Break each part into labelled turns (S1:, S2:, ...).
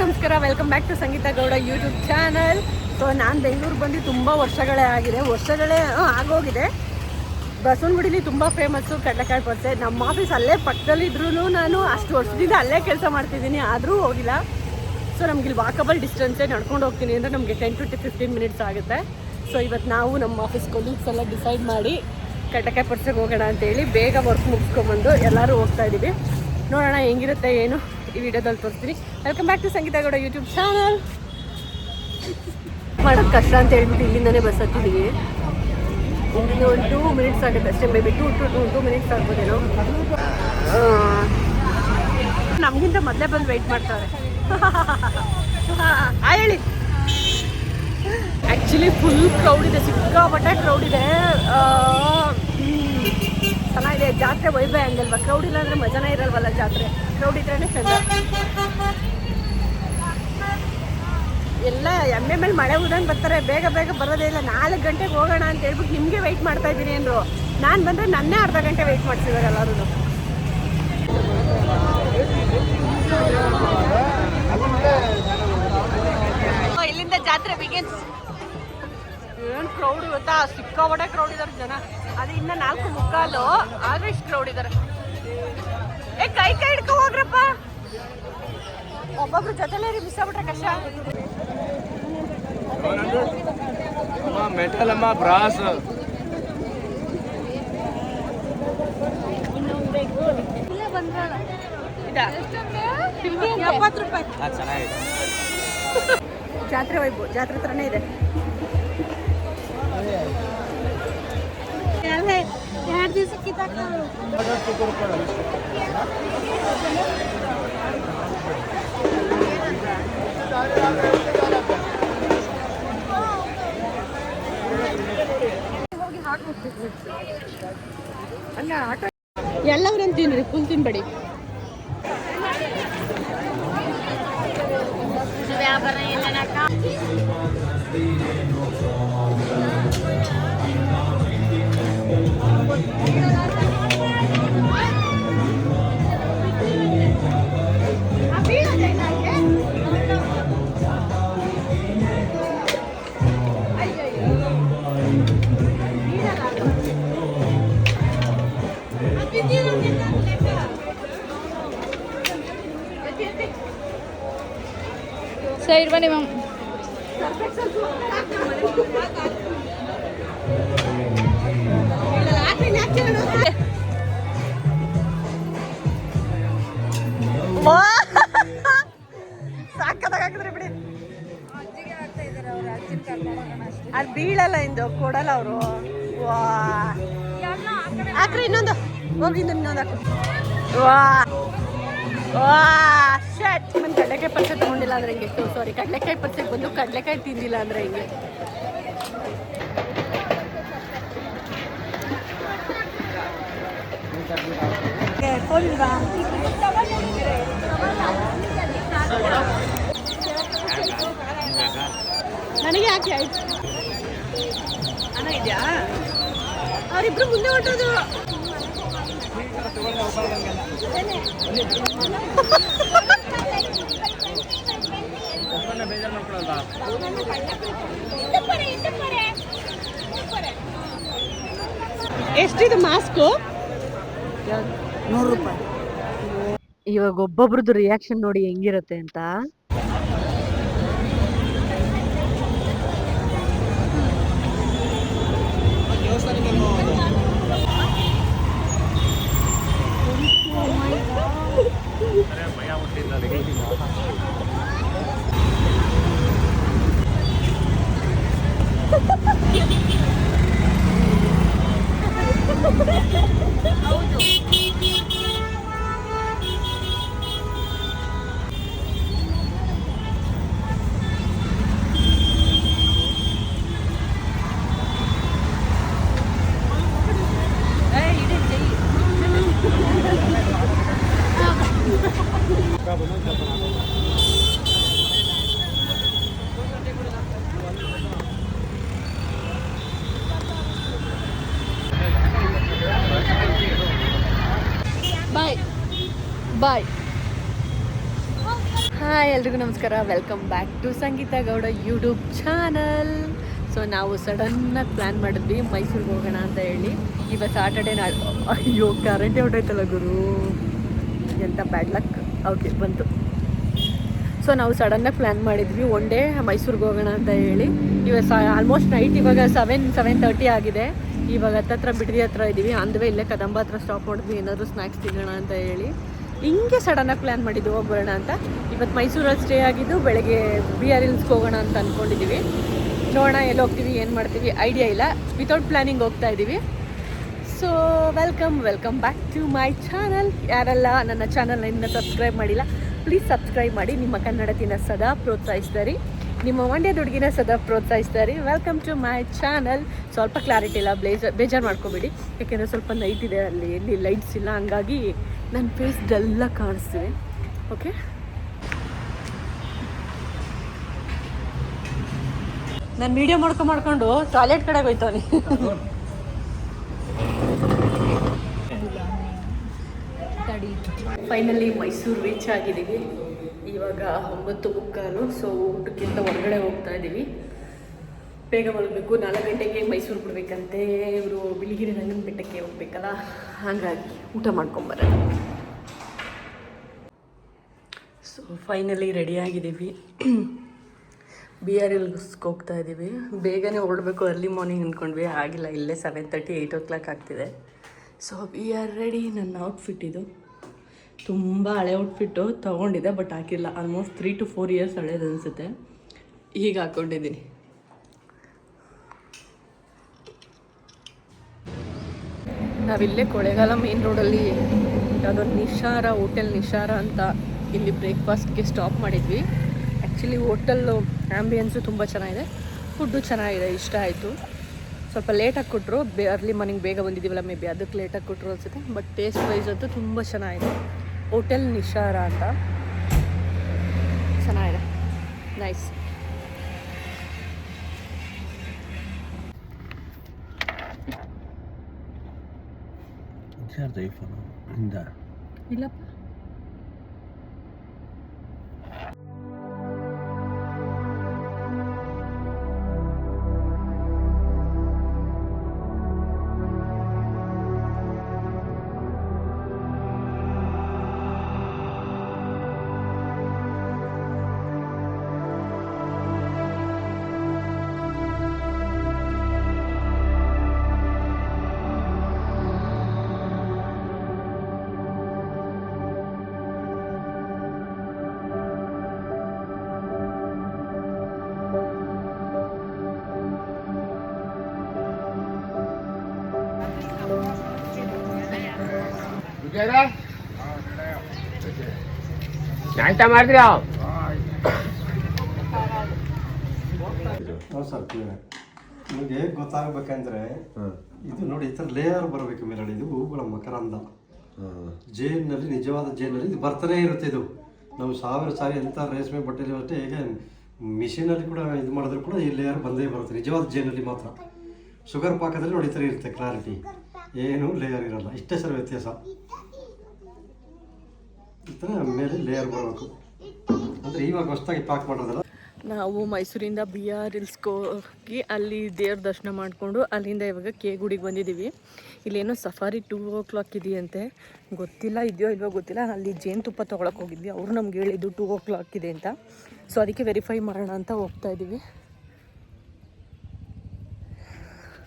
S1: ನಮಸ್ಕಾರ welcome back to Sangeetha Gowda YouTube channel so ನಾನು ಬೆಂಗಳೂರು ಬಂದು ತುಂಬ ವರ್ಷಗಳೇ ಆಗಿದೆ. ವರ್ಷಗಳೇ ಆಗೋಗಿದೆ. ಬಸವನಗುಡಿಲಿ ತುಂಬ ಫೇಮಸ್ಸು ಕಡಲೆಕಾಯಿ ಪರ್ಸೆ ನಮ್ಮ ಆಫೀಸ್ ಅಲ್ಲೇ ಪಕ್ಕದಲ್ಲಿದ್ರೂ ನಾನು ಅಷ್ಟು ವರ್ಷದಿಂದ ಅಲ್ಲೇ ಕೆಲಸ ಮಾಡ್ತಿದ್ದೀನಿ. ಆದರೂ ಹೋಗಿಲ್ಲ. ಸೊ ನಮ್ಗೆ ಇಲ್ಲಿ ವಾಕಬಲ್ ಡಿಸ್ಟೆನ್ಸೇ ನಡ್ಕೊಂಡು ಹೋಗ್ತೀನಿ ಅಂದರೆ ನಮಗೆ ಟೆನ್ ಟು ಫಿಫ್ಟೀನ್ ಮಿನಿಟ್ಸ್ ಆಗುತ್ತೆ. ಸೊ ಇವತ್ತು ನಾವು ನಮ್ಮ ಆಫೀಸ್ ಕೊಲೀಗ್ಸ್ ಎಲ್ಲ ಡಿಸೈಡ್ ಮಾಡಿ ಕಡಲೆಕಾಯಿ ಪರ್ಸೆಗೆ ಹೋಗೋಣ ಅಂತೇಳಿ ಬೇಗ ವರ್ಕ್ ಮುಗಿಸ್ಕೊಂಬಂದು ಎಲ್ಲರೂ ಹೋಗ್ತಾ ಇದ್ದೀವಿ ನೋಡೋಣ ಹೆಂಗಿರುತ್ತೆ, ಏನು? ಈ ವಿಡಿಯೋದಲ್ಲಿ ತೋರಿಸ್ತೀನಿ. Welcome back to Sangeetha Gowda YouTube channel ಮಾಡೋದು ಕಷ್ಟ ಅಂತ ಹೇಳ್ಬಿಟ್ಟು ಇಲ್ಲಿಂದನೇ ಬಸ್ ಹತ್ತಿದ್ದೀವಿ ಇಲ್ಲಿಂದ ಒಂದು ಟೂ ಮಿನಿಟ್ಸ್ ಆಗುತ್ತೆ ಅಷ್ಟೇ baby two to two two minutes ಆಗ್ಬೋದೇನೋ. ನಮಗಿಂತ ಮೊದಲೇ ಬಂದು ವೆಯ್ಟ್ ಮಾಡ್ತಾರೆ. ಹೇಳಿ. ಆ್ಯಕ್ಚುಲಿ ಫುಲ್ ಕ್ರೌಡ್ ಇದೆ ಸಿಕ್ಕಾಪಟ್ಟೆ ಕ್ರೌಡ್ ಇದೆ. ಚೆನ್ನಾಗಿದೆ. ಜಾತ್ರೆ ವೈಭವ ಹಂಗಲ್ವಾ? ಕ್ರೌಡ್ ಇಲ್ಲ ಅಂದ್ರೆ ಮಜಾನೇ ಇರಲ್ವಲ್ಲ ಜಾತ್ರೆ? ಕ್ರೌಡ್ ಇದ್ರೇನೆ ಚಂದ. ಎಲ್ಲ ಎಮ್ಮೆ ಮೇಲೆ ಮಳೆ ಉದಂಗೆ ಬರ್ತಾರೆ. ಬೇಗ ಬೇಗ ಬರೋದೇ ಇಲ್ಲ. ನಾಲ್ಕು ಗಂಟೆಗೆ ಹೋಗೋಣ ಅಂತ ಹೇಳ್ಬಿಟ್ಟು ನಿಮಗೆ ವೆಯ್ಟ್ ಮಾಡ್ತಾ ಇದ್ದೀನಿ ಅಂದರು. ನಾನು ಬಂದರೆ ನನ್ನೇ ಅರ್ಧ ಗಂಟೆ ವೆಯ್ಟ್ ಮಾಡ್ತಿದ್ದಾರೆ ಎಲ್ಲರೂ ಇಲ್ಲಿಂದ ಜಾತ್ರೆ ಬಿಗಿನ್ಸ್ ಏನು ಕ್ರೌಡ್ ಗೊತ್ತಾ? ಸಿಕ್ಕಾಪಟ್ಟೆ ಕ್ರೌಡ್ ಇದ್ದಾರೆ ಜನ. ಅದು ಇನ್ನ ನಾಲ್ಕು ಮುಕ್ಕಾಲು ಆದ್ರೆ ಇಷ್ಟು ಕ್ರೌಡ್ ಇದಾರೆ. ಏ ಕೈ ಕೈ ಹಿಡ್ಕೊ ಹೋಗ್ರಪ್ಪ. ಒಬ್ಬೊಬ್ರು ಜೊತೆಲೇ ಮಿಸ್ ಆಗ್ಬಿಟ್ರೆ ಕಷ್ಟ.
S2: ಅಮ್ಮ ಮೆಟಲ್ ಅಮ್ಮ ಬ್ರಾಸ್
S1: ಇದಾ? ಎಪ್ಪತ್ತು ರೂಪಾಯಿ.
S2: ಚೆನ್ನಾಗಿದೆ.
S1: ಜಾತ್ರೆ ವೈಬು ಜಾತ್ರೆ ಹತ್ರನೇ ಇದೆ. ಅಲ್ಲ ಆಟೋ ಎಲ್ಲವ್ರನ್ನ ತಿನ್ರಿ ಫುಲ್ ತಿನ್ಬೇಡಿ
S3: ಸೈಡ್ ಬನ್ನಿ ಮ್ಯಾಮ್
S1: ಸಾಕದಾಗಿದ್ರೆ ಬಿಡಿ. ಅದು ಬೀಳಲ್ಲ ಇಂದು, ಕೊಡಲ್ಲ ಅವರು. ಹಾಕ್ರಿ ಇನ್ನೊಂದು. ಹೋಗಿ ಇನ್ನೊಂದು ಇನ್ನೊಂದು ವಾ. ವಾ. ಶಟ್. ನನ್ನ ಪರ್ಸೆ ತೊಗೊಂಡಿಲ್ಲ ಅಂದ್ರೆ ಹಿಂಗೆ? ಸಾರಿ ಕಡಲೆಕಾಯಿ ಪರ್ಸೆಗೆ ಬಂದು ಕಡಲೆಕಾಯಿ ತಿಂದಿಲ್ಲ ಅಂದ್ರೆ ಹಿಂಗೆ? ನನಗೆ ಯಾಕೆ ಆಯ್ತು? ಹಣ ಇದೆಯಾ? ಅವರಿಬ್ರು ಮುಂದೆ ಹೊಟ್ಟೋದು ಎಷ್ಟಿದೆ ಮಾಸ್ಕು?
S3: ನೂರು ರೂಪಾಯಿ.
S1: ಇವಾಗ ಒಬ್ಬೊಬ್ರದ್ದು ರಿಯಾಕ್ಷನ್ ನೋಡಿ ಹೆಂಗಿರುತ್ತೆ ಅಂತ. ನಮಸ್ಕಾರ welcome back to Sangeetha Gowda YouTube channel so ನಾವು ಸಡನ್ನಾಗಿ ಪ್ಲ್ಯಾನ್ ಮಾಡಿದ್ವಿ, ಮೈಸೂರಿಗೆ ಹೋಗೋಣ ಅಂತ ಹೇಳಿ. ಇವತ್ತು ಸಾಟರ್ಡೆ ನಾ ಅಯ್ಯೋ ಕರೆಂಟೇ ಹೊಟ್ಟೈತಲ್ಲ ಗುರು. ಎಂಥ ಬ್ಯಾಡ್ ಲಕ್ ಓಕೆ ಬಂತು. ಸೊ ನಾವು ಸಡನ್ನಾಗಿ ಪ್ಲ್ಯಾನ್ ಮಾಡಿದ್ವಿ ಒನ್ ಡೇ ಮೈಸೂರಿಗೆ ಹೋಗೋಣ ಅಂತ ಹೇಳಿ. ಇವತ್ತು ಆಲ್ಮೋಸ್ಟ್ ನೈಟ್ ಇವಾಗ ಸೆವೆನ್ ಸೆವೆನ್ ತರ್ಟಿ ಆಗಿದೆ. ಇವಾಗ ಹತ್ತತ್ರ ಬಿಡದಿ ಹತ್ರ ಇದ್ದೀವಿ ಅಂದ್ವೇ ಇಲ್ಲೇ ಕದಂಬ ಹತ್ರ ಸ್ಟಾಪ್ ಮಾಡಿದ್ವಿ, ಏನಾದರೂ ಸ್ನ್ಯಾಕ್ಸ್ ತಿನ್ನೋಣ ಅಂತ ಹೇಳಿ. ಹಿಂಗೆ ಸಡನ್ನಾಗಿ ಪ್ಲ್ಯಾನ್ ಮಾಡಿದ್ದು ಹೋಗ್ಬರೋಣ ಅಂತ. ಇವತ್ತು ಮೈಸೂರಲ್ಲಿ ಸ್ಟೇ ಆಗಿದ್ದು ಬೆಳಗ್ಗೆ ಬಿ ಆರ್ ಇಲ್ಸ್ಗೆ ಹೋಗೋಣ ಅಂತ ಅಂದ್ಕೊಂಡಿದ್ದೀವಿ ನೋಡೋಣ ಎಲ್ಲಿ ಹೋಗ್ತೀವಿ, ಏನು ಮಾಡ್ತೀವಿ ಐಡಿಯಾ ಇಲ್ಲ. ವಿತೌಟ್ ಪ್ಲ್ಯಾನಿಂಗ್ ಹೋಗ್ತಾ ಇದ್ದೀವಿ so welcome welcome back to my channel ಯಾರೆಲ್ಲ ನನ್ನ ಚಾನಲ್ನ ಇನ್ನೂ ಸಬ್ಸ್ಕ್ರೈಬ್ ಮಾಡಿಲ್ಲ ಪ್ಲೀಸ್ ಸಬ್ಸ್ಕ್ರೈಬ್ ಮಾಡಿ. ನಿಮ್ಮ ಕನ್ನಡತಿನ ಸದಾ ಪ್ರೋತ್ಸಾಹಿಸ್ತಾರಿ. ನಿಮ್ಮ ಮಂಡ್ಯದ ದುಡುಗಿನ ಸದಾ ಪ್ರೋತ್ಸಾಹಿಸ್ತಾರಿ. ವೆಲ್ಕಮ್ ಟು ಮೈ ಚಾನಲ್ ಸ್ವಲ್ಪ ಕ್ಲಾರಿಟಿ ಇಲ್ಲ ಬ್ಲೇಜ್ ಬೇಜಾರು ಮಾಡ್ಕೊಬೇಡಿ. ಯಾಕೆಂದರೆ ಸ್ವಲ್ಪ ಲೈಟ್ ಇದೆ ಅಲ್ಲಿ ಎಲ್ಲಿ ಲೈಟ್ಸ್ ಇಲ್ಲ ಹಂಗಾಗಿ ನನ್ನ ಫೇಸ್ ಡಲ್ಲ ಕಾಣಿಸ್ತಿದೆ. ಓಕೆ ನಾನು ವೀಡಿಯೋ ಮಾಡ್ಕೊಂಡು ಮಾಡ್ಕೊಂಡು ಟಾಯ್ಲೆಟ್ ಕಡೆಗೆ ಹೋಯ್ತವನಿ ಫೈನಲಿ ಮೈಸೂರು ರೀಚ್ ಆಗಿದ್ದೀವಿ ಇವಾಗ ಒಂಬತ್ತು ಮುಕ್ಕಾಲು ಸೊ ಊಟಕ್ಕಿಂತ ಹೊರಗಡೆ ಹೋಗ್ತಾ ಇದ್ದೀವಿ ಬೇಗ ಬರಬೇಕು ನಾಲ್ಕು ಗಂಟೆಗೆ ಮೈಸೂರು ಬಿಡಬೇಕಂತೆ. ಇವರು ಬಿಳಿಗಿರಿ ರಂಗನ ಬೆಟ್ಟಕ್ಕೆ ಹೋಗ್ಬೇಕಲ್ಲ, ಹಾಗಾಗಿ ಊಟ ಮಾಡ್ಕೊಂಬರೋಣ ಸೊ ಫೈನಲಿ ರೆಡಿ ಆಗಿದ್ದೀವಿ. ಬಿ ಆರ್ ಎಲ್ಸ್ಗೆ ಹೋಗ್ತಾ ಇದ್ದೀವಿ ಬೇಗನೆ ಹೊರಡಬೇಕು ಅರ್ಲಿ ಮಾರ್ನಿಂಗ್ ಅಂದ್ಕೊಂಡ್ವಿ ಆಗಿಲ್ಲ, ಇಲ್ಲೇ seven thirty eight o'clock ಆಗ್ತಿದೆ. ಸೊ ವಿ ಆರ್ ರೆಡಿ ನನ್ನ ಔಟ್ಫಿಟ್ ಇದು. ತುಂಬ ಹಳೆ ಔಟ್ಫಿಟ್ಟು ತೊಗೊಂಡಿದ್ದೆ ಬಟ್ ಹಾಕಿಲ್ಲ. Almost three to four years ಹಳೇದು ಅನಿಸುತ್ತೆ. ಈಗ ಹಾಕ್ಕೊಂಡಿದ್ದೀನಿ ನಾವಿಲ್ಲೇ ಕೊಳೆಗಾಲ ಮೇನ್ ರೋಡಲ್ಲಿ ಯಾವುದೋ ನಿಶಾರ ಹೋಟೆಲ್ ನಿಶಾರ ಅಂತ ಇಲ್ಲಿ ಬ್ರೇಕ್ಫಾಸ್ಟ್ಗೆ ಸ್ಟಾಪ್ ಮಾಡಿದ್ವಿ. ಆ್ಯಕ್ಚುಲಿ ಹೋಟೆಲ್ಲು ಆ್ಯಂಬಿಯನ್ಸು ತುಂಬ ಚೆನ್ನಾಗಿದೆ. ಫುಡ್ಡು ಚೆನ್ನಾಗಿದೆ, ಇಷ್ಟ ಆಯಿತು. ಸ್ವಲ್ಪ ಲೇಟಾಗಿ ಕೊಟ್ಟರು ಬೇ ಅರ್ಲಿ ಮಾರ್ನಿಂಗ್ ಬೇಗ ಬಂದಿದ್ದೀವಲ್ಲ ಮೇ ಬಿ ಅದಕ್ಕೆ ಲೇಟಾಗಿ ಕೊಟ್ಟರು ಅನಿಸುತ್ತೆ ಬಟ್ ಟೇಸ್ಟ್ ವೈಸ್ ಅಂತೂ ತುಂಬ ಚೆನ್ನಾಗಿದೆ. ಹೋಟೆಲ್ ನಿಶಾರ ಅಂತ. ಚೆನ್ನಾಗಿದೆ. ನೈಸ್.
S2: ಐಫೋನು? ಇಂದ. ನಾಷ್ಟ ಮಾಡಿದ್ರಿ
S4: ಸರ್ ನಿಮಗೆ ಹೇಗೆ ಗೊತ್ತಾಗಬೇಕಂದ್ರೆ ಇದು ನೋಡಿ ಈ ಥರ ಲೇಯರ್ ಬರಬೇಕು ಮೇಲಡಿ ಇದು ಹೂಗಳ ಮಕರಂದ. ಜೇನಲ್ಲಿ ನಿಜವಾದ ಜೇನಲ್ಲಿ ಇದು ಬರ್ತಾನೆ ಇರುತ್ತೆ ಇದು. ನಾವು ಸಾವಿರ ಸಾರಿ ಎಂಥ ರೇಷ್ಮೆ ಬಟ್ಟೆಲಿ ಅಷ್ಟೇ ಹೇಗೆ ಮಿಷಿನಲ್ಲಿ ಕೂಡ ಇದು ಮಾಡಿದ್ರು ಕೂಡ ಈ ಲೇಯರ್ ಬಂದೇ ಬರುತ್ತೆ ನಿಜವಾದ ಜೇನಲ್ಲಿ ಮಾತ್ರ. ಶುಗರ್ ಪಾಕದಲ್ಲಿ ನೋಡಿ ಈ ಥರ ಇರುತ್ತೆ ಕ್ಲಾರಿಟಿ ಏನು ಲೇಯರ್ ಇರಲ್ಲ ಇಷ್ಟೇ ಸರ್ ವ್ಯತ್ಯಾಸ. ಮೇಲೆ ಲೇಯರ್ ಬರಬೇಕು. ಅಂದರೆ ಪ್ಯಾಕ್ ಮಾಡೋದಲ್ಲ?
S1: ನಾವು ಮೈಸೂರಿಂದ ಬಿ ಆರ್ ಹೋಗಿ ಅಲ್ಲಿ ದೇವ್ರ ದರ್ಶನ ಮಾಡಿಕೊಂಡು ಅಲ್ಲಿಂದ ಇವಾಗ ಕೆ ಗುಡಿಗೆ ಬಂದಿದ್ದೀವಿ. ಇಲ್ಲೇನೋ ಸಫಾರಿ ಟೂ ಓ ಕ್ಲಾಕ್ ಇದೆಯಂತೆ. ಗೊತ್ತಿಲ್ಲ, ಇದೆಯೋ ಇಲ್ವೋ ಗೊತ್ತಿಲ್ಲ. ಅಲ್ಲಿ ಜೇನುತುಪ್ಪ ತೊಗೊಳಕ್ಕೆ ಹೋಗಿದ್ವಿ. ಅವರು ನಮ್ಗೆ ಹೇಳಿದ್ದು ಟೂ ಓ ಕ್ಲಾಕ್ ಇದೆ ಅಂತ. ಸೊ ಅದಕ್ಕೆ ವೆರಿಫೈ ಮಾಡೋಣ ಅಂತ ಹೋಗ್ತಾ ಇದ್ದೀವಿ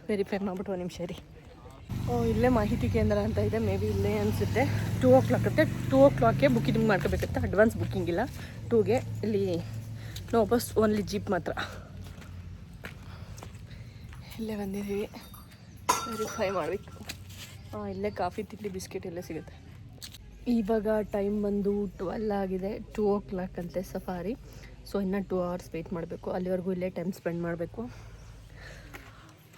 S1: ವೆರಿಫೈ ಮಾಡಿಬಿಟ್ಟು ಒಂದು ನಿಮಿಷ ರೀ ಇಲ್ಲೇ ಮಾಹಿತಿ ಕೇಂದ್ರ ಅಂತ ಇದೆ. ಮೇ ಬಿ ಇಲ್ಲೇ ಅನಿಸುತ್ತೆ. ಟೂ ಓ ಕ್ಲಾಕ್ ಇರುತ್ತೆ ಟೂ ಓ ಕ್ಲಾಕ್ಗೆ ಬುಕ್ಕಿಂಗ್ ಮಾಡ್ಕೋಬೇಕಂತ ಅಡ್ವಾನ್ಸ್ ಬುಕ್ಕಿಂಗ್ ಇಲ್ಲ. ಟೂಗೆ ಇಲ್ಲಿ ನೋ ಬಸ್ ಓನ್ಲಿ ಜೀಪ್ ಮಾತ್ರ. ಇಲ್ಲೇ ಬಂದಿದ್ದೀವಿ. ವೆರಿಫೈ ಮಾಡಬೇಕು. ಹಾಂ, ಇಲ್ಲೇ ಕಾಫಿ, ತಿಂಡಿ, ಬಿಸ್ಕೆಟ್ ಎಲ್ಲ ಸಿಗುತ್ತೆ. ಇವಾಗ ಟೈಮ್ ಬಂದು ಟ್ವೆಲ್ ಆಗಿದೆ. ಟೂ ಓ ಕ್ಲಾಕ್ ಅಂತೆ ಸಫಾರಿ ಸೊ ಇನ್ನೂ ಟೂ ಅವರ್ಸ್ ವೆಯ್ಟ್ ಮಾಡಬೇಕು. ಅಲ್ಲಿವರೆಗೂ ಇಲ್ಲೇ ಟೈಮ್ ಸ್ಪೆಂಡ್ ಮಾಡಬೇಕು.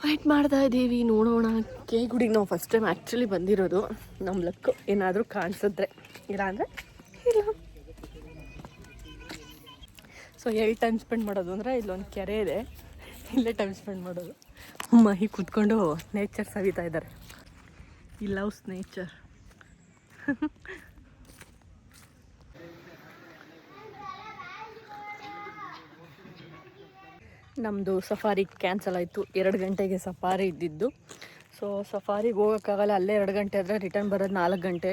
S1: ವೆಯ್ಟ್ ಮಾಡ್ತಾ ಇದ್ದೀವಿ ನೋಡೋಣ. ಕೆ ಗುಡಿಗೆ ನಾವು ಫಸ್ಟ್ ಟೈಮ್ ಆ್ಯಕ್ಚುಲಿ ಬಂದಿರೋದು. ನಮ್ಮ ಲಕ್ಕು ಏನಾದರೂ ಕಾಣಿಸಿದ್ರೆ. ಇಲ್ಲ ಅಂದರೆ ಇಲ್ಲ. ಸೊ ಎಲ್ಲಿ ಟೈಮ್ ಸ್ಪೆಂಡ್ ಮಾಡೋದು ಅಂದರೆ ಇಲ್ಲೊಂದು ಕೆರೆ ಇದೆ. ಇಲ್ಲೇ ಟೈಮ್ ಸ್ಪೆಂಡ್ ಮಾಡೋದು. ಮಹಿ ಕೂತ್ಕೊಂಡು ನೇಚರ್ ಸವಿತಾ ಇದ್ದಾರೆ ಈ ಲವ್ಸ್ ನೇಚರ್ ನಮ್ಮದು ಸಫಾರಿ ಕ್ಯಾನ್ಸಲ್ ಆಯಿತು. ಎರಡು ಗಂಟೆಗೆ ಸಫಾರಿ ಇದ್ದಿದ್ದು. ಸೊ ಸಫಾರಿಗೆ ಹೋಗೋಕ್ಕಾಗಲ್ಲ. ಅಲ್ಲೇ ಎರಡು ಗಂಟೆ ಆದರೆ ರಿಟರ್ನ್ ಬರೋದು ನಾಲ್ಕು ಗಂಟೆ.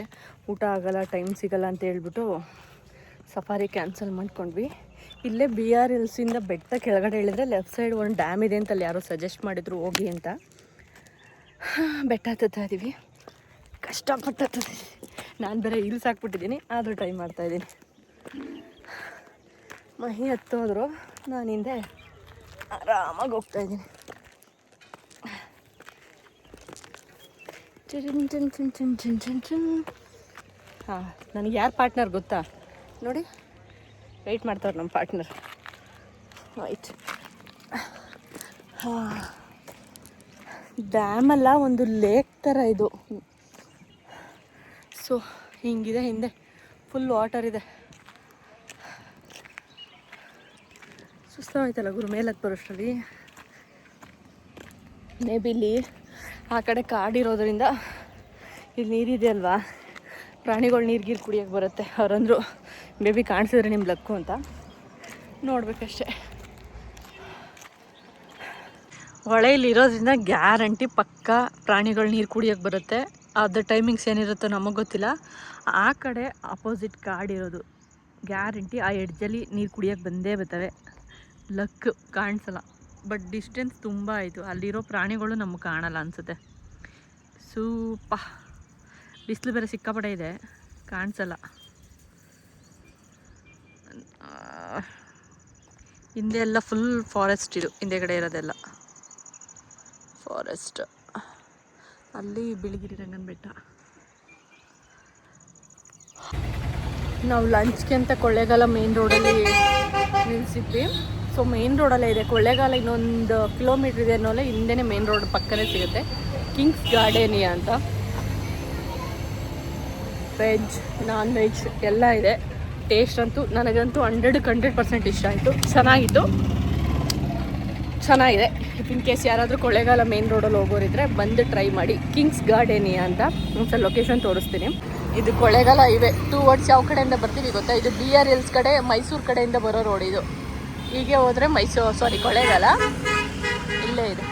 S1: ಊಟ ಆಗೋಲ್ಲ ಟೈಮ್ ಸಿಗಲ್ಲ ಅಂತ ಹೇಳ್ಬಿಟ್ಟು ಸಫಾರಿ ಕ್ಯಾನ್ಸಲ್ ಮಾಡ್ಕೊಂಡ್ವಿ. ಇಲ್ಲೇ ಬಿ ಆರ್ ಎಲ್ಸಿಂದ ಬೆಟ್ಟ ಕೆಳಗಡೆ ಇಳಿದ್ರೆ ಲೆಫ್ಟ್ ಸೈಡ್ ಒಂದು ಡ್ಯಾಮ್ ಇದೆ ಅಂತ ಅಲ್ಲಿ ಯಾರೋ ಸಜೆಸ್ಟ್ ಮಾಡಿದ್ರು, ಹೋಗಿ ಅಂತ. ಬೆಟ್ಟ ಹತ್ತುತ್ತಾ ಇದ್ದೀವಿ ಕಷ್ಟಪಟ್ಟು ನಾನು ಬೇರೆ ಹಿಲ್ಸ್ ಹಾಕ್ಬಿಟ್ಟಿದ್ದೀನಿ, ಆದರೂ ಟ್ರೈ ಮಾಡ್ತಾಯಿದ್ದೀನಿ ಮಹಿ ಹತ್ತೋದ್ರು. ನಾನು ಹಿಂದೆ ಆರಾಮಾಗಿ ಹೋಗ್ತಾ ಇದ್ದೀನಿ. ಹಾಂ, ನನಗೆ ಯಾರು ಪಾರ್ಟ್ನರ್ ಗೊತ್ತಾ? ನೋಡಿ. ವೆಯ್ಟ್ ಮಾಡ್ತಾರೆ ನಮ್ಮ ಪಾರ್ಟ್ನರ್ ಆಯ್ತು. ಹಾಂ. ಡ್ಯಾಮಲ್ಲ ಒಂದು ಲೇಕ್ ಥರ ಇದು. ಸೊ ಹಿಂಗಿದೆ ಹಿಂದೆ. ಫುಲ್ ವಾಟರ್ ಇದೆ. ಸುಸ್ತಾಯ್ತಲ್ಲ ಗುರು ಮೇಲಕ್ಕೆ ಬರೋಷ್ಟರಲ್ಲಿ. ಮೇ ಆ ಕಡೆ ಕಾಡಿರೋದ್ರಿಂದ ಇಲ್ಲಿ ನೀರಿದೆ ಅಲ್ವಾ? ಪ್ರಾಣಿಗಳು ನೀರು ಗೀರು ಕುಡಿಯೋಕ್ಕೆ ಬರುತ್ತೆ. ಅವರಂದ್ರು ಮೇ ಬಿ ಕಾಣಿಸಿದ್ರೆ ನಿಮ್ಮ ಲಕ್ಕು ಅಂತ. ನೋಡ್ಬೇಕಷ್ಟೆ. ಹೊಳೆಯಲ್ಲಿ ಇರೋದ್ರಿಂದ ಗ್ಯಾರಂಟಿ ಪಕ್ಕ ಪ್ರಾಣಿಗಳು ನೀರು ಕುಡಿಯೋಕ್ಕೆ ಬರುತ್ತೆ. ಅದ್ರ ಟೈಮಿಂಗ್ಸ್ ಏನಿರುತ್ತೋ ನಮಗೆ ಗೊತ್ತಿಲ್ಲ. ಆ ಕಡೆ ಅಪೋಸಿಟ್ ಕಾಡಿರೋದು. ಗ್ಯಾರಂಟಿ ಆ ಎಡ್ಜಲ್ಲಿ ನೀರು ಕುಡಿಯೋಕ್ಕೆ ಬಂದೇ ಬರ್ತವೆ. ಲಕ್ ಕಾಣಿಸಲ್ಲ. ಬಟ್ ಡಿಸ್ಟೆನ್ಸ್ ತುಂಬ ಆಯಿತು. ಅಲ್ಲಿರೋ ಪ್ರಾಣಿಗಳು ನಮಗೆ ಕಾಣಲ್ಲ ಅನಿಸುತ್ತೆ. ಸೂಪ. ಬಿಸಿಲು ಬೇರೆ ಸಿಕ್ಕಾಪಡೆ ಇದೆ. ಕಾಣಿಸಲ್ಲ. ಹಿಂದೆ ಎಲ್ಲ ಫುಲ್ ಫಾರೆಸ್ಟ್ ಇದು. ಹಿಂದೆಗಡೆ ಇರೋದೆಲ್ಲ. ಫಾರೆಸ್ಟ್ ಅಲ್ಲಿ ಬಿಳಿಗಿರಿ ರಂಗನ ಬೆಟ್ಟ. ನಾವು ಲಂಚ್ಗೆ ಅಂತ ಕೊಳ್ಳೇಗಾಲ ಮೇನ್ ರೋಡಲ್ಲಿ ನಿಲ್ಲಿಸಿದ್ವಿ ಸೊ ಮೇನ್ ರೋಡಲ್ಲೇ ಇದೆ. ಕೊಳ್ಳೇಗಾಲ ಇನ್ನೊಂದು ಕಿಲೋಮೀಟ್ರ್ ಇದೆ ಅನ್ನೋಲ್ಲ ಹಿಂದೆನೇ ಮೇನ್ ರೋಡ್ ಪಕ್ಕನೇ ಸಿಗುತ್ತೆ. ಕಿಂಗ್ಸ್ ಗಾರ್ಡೇನಿಯಾ ಅಂತ. ವೆಜ್ ನಾನ್ ವೆಜ್ ಎಲ್ಲ ಇದೆ. ಟೇಸ್ಟ್ ಅಂತೂ ನನಗಂತೂ ಹಂಡ್ರೆಡ್ಗೆ ಹಂಡ್ರೆಡ್ ಪರ್ಸೆಂಟ್ ಇಷ್ಟ ಆಯಿತು. ಚೆನ್ನಾಗಿತ್ತು. ಚೆನ್ನಾಗಿದೆ. ಇನ್ ಕೇಸ್ ಯಾರಾದರೂ ಕೊಳ್ಳೇಗಾಲ ಮೇನ್ ರೋಡಲ್ಲಿ ಹೋಗೋರಿದ್ರೆ ಬಂದು ಟ್ರೈ ಮಾಡಿ. ಕಿಂಗ್ಸ್ ಗಾರ್ಡೇನಿಯಾ ಅಂತ. ಒಂದ್ಸಲ ಲೊಕೇಶನ್ ತೋರಿಸ್ತೀನಿ. ಇದು ಕೊಳ್ಳೇಗಾಲ ಇವೆ ಟೂ ವರ್ಡ್ಸ್ ಯಾವ ಕಡೆಯಿಂದ ಬರ್ತೀವಿ ಗೊತ್ತಾ? ಇದು ಬಿ ಆರ್ ಎಲ್ಸ್ ಕಡೆ, ಮೈಸೂರು ಕಡೆಯಿಂದ ಬರೋ ರೋಡ್ ಇದು. ಹೀಗೆ ಹೋದರೆ ಮೈಸೂರು ಸಾರಿ ಕೊಳ್ಳೇಗಾಲ ಇಲ್ಲೇ ಇದೆ.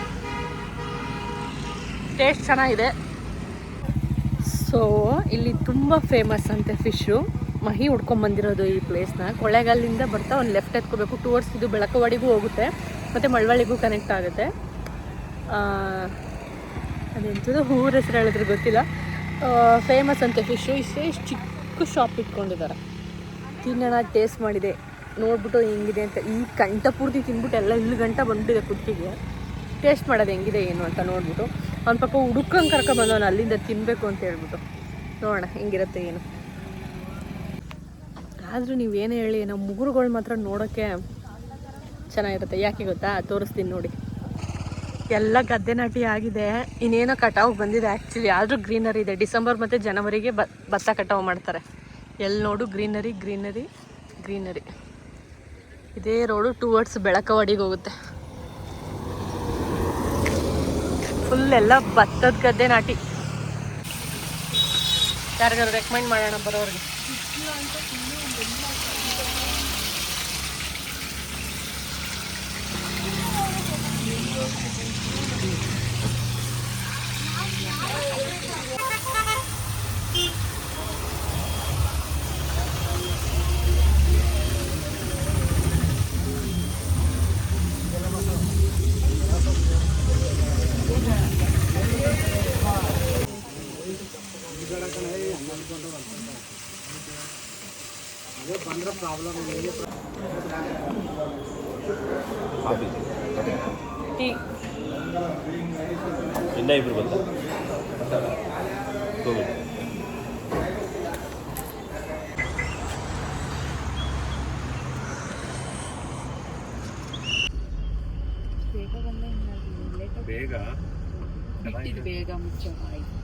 S1: ಟೇಸ್ಟ್ ಚೆನ್ನಾಗಿದೆ. ಸೊ ಇಲ್ಲಿ ತುಂಬ ಫೇಮಸ್ ಅಂತೆ ಫಿಶ್ಶು ಮಹಿ ಹುಡ್ಕೊಂಬಂದಿರೋದು ಈ ಪ್ಲೇಸ್ನ ಕೊಳ್ಳೇಗಾಲದಿಂದ ಬರ್ತಾ ಒಂದು ಲೆಫ್ಟ್ ಎತ್ಕೋಬೇಕು. ಟೂವರ್ಡ್ಸ್ ಇದು ಬೆಳಕವಾಡಿಗೂ ಹೋಗುತ್ತೆ. ಮತ್ತು ಮಳವಳ್ಳಿಗೂ ಕನೆಕ್ಟ್ ಆಗುತ್ತೆ. ಅದೆಂಥದ್ದು ಊರ ಹೆಸರು ಹೇಳಿದ್ರೆ ಗೊತ್ತಿಲ್ಲ. ಫೇಮಸ್ ಅಂತೆ ಫಿಶ್ಶು ಇಷ್ಟೇ ಇಷ್ಟು ಚಿಕ್ಕ ಶಾಪ್ ಇಟ್ಕೊಂಡಿದ್ದಾರೆ. ತಿನ್ನೋಣ ಟೇಸ್ಟ್ ಮಾಡಿದೆ. ನೋಡ್ಬಿಟ್ಟು ಹೆಂಗಿದೆ ಅಂತ. ಈ ಕಂಠ ಪೂರ್ತಿ ತಿಂದ್ಬಿಟ್ಟು ಎಲ್ಲ ಇಲ್ಲಿ ಗಂಟ ಬಂದ್ಬಿಟ್ಟಿದೆ ಕುತ್ತಿಗೆ. ಟೇಸ್ಟ್ ಮಾಡೋದು ಹೆಂಗಿದೆ ಏನು ಅಂತ ನೋಡ್ಬಿಟ್ಟು. ಅವ್ನ ಪಾಪ ಹುಡುಕಂಗೆ ಕರ್ಕೊಂಬಂದವನು ಅಲ್ಲಿಂದ ತಿನ್ನಬೇಕು ಅಂತ ಹೇಳ್ಬಿಟ್ಟು. ನೋಡೋಣ, ಹೆಂಗಿರುತ್ತೆ ಏನು. ಆದರೂ ನೀವು ಏನೇ ಹೇಳಿ ನಮ್ಮ ಮುಗುರುಗಳು ಮಾತ್ರ ನೋಡೋಕ್ಕೆ ಚೆನ್ನಾಗಿರುತ್ತೆ. ಯಾಕೆ ಗೊತ್ತಾ? ತೋರಿಸ್ತೀನಿ ನೋಡಿ. ಎಲ್ಲ ಗದ್ದೆ ನಾಟಿ ಆಗಿದೆ. ಇನ್ನೇನೋ ಕಟಾವು ಬಂದಿದೆ ಆ್ಯಕ್ಚುಲಿ ಆದರೂ ಗ್ರೀನರಿ ಇದೆ. ಡಿಸೆಂಬರ್ ಮತ್ತು ಜನವರಿಗೆ ಭತ್ತ ಕಟಾವು ಮಾಡ್ತಾರೆ. ಎಲ್ಲಿ ನೋಡು, ಗ್ರೀನರಿ ಗ್ರೀನರಿ ಗ್ರೀನರಿ. ಇದೇ ರೋಡು ಟುವರ್ಡ್ಸ್ ಬೆಳಕವಾಡಿಗೆ ಹೋಗುತ್ತೆ. ಫುಲ್ ಎಲ್ಲ ಭತ್ತದ ಗದ್ದೆ ನಾಟಿ. ಯಾರಿಗಾರು ರೆಕಮೆಂಡ್ ಮಾಡೋಣ ಬರೋರಿಗೆ. ಟೀ
S5: ಇನ್ನ ಇಬ್ರು ಬಂದ ಕೋವಿಡ್ ಬೇಗ
S1: ಬೇಗ ಮುಚ್ಚ ಆಯ್ತು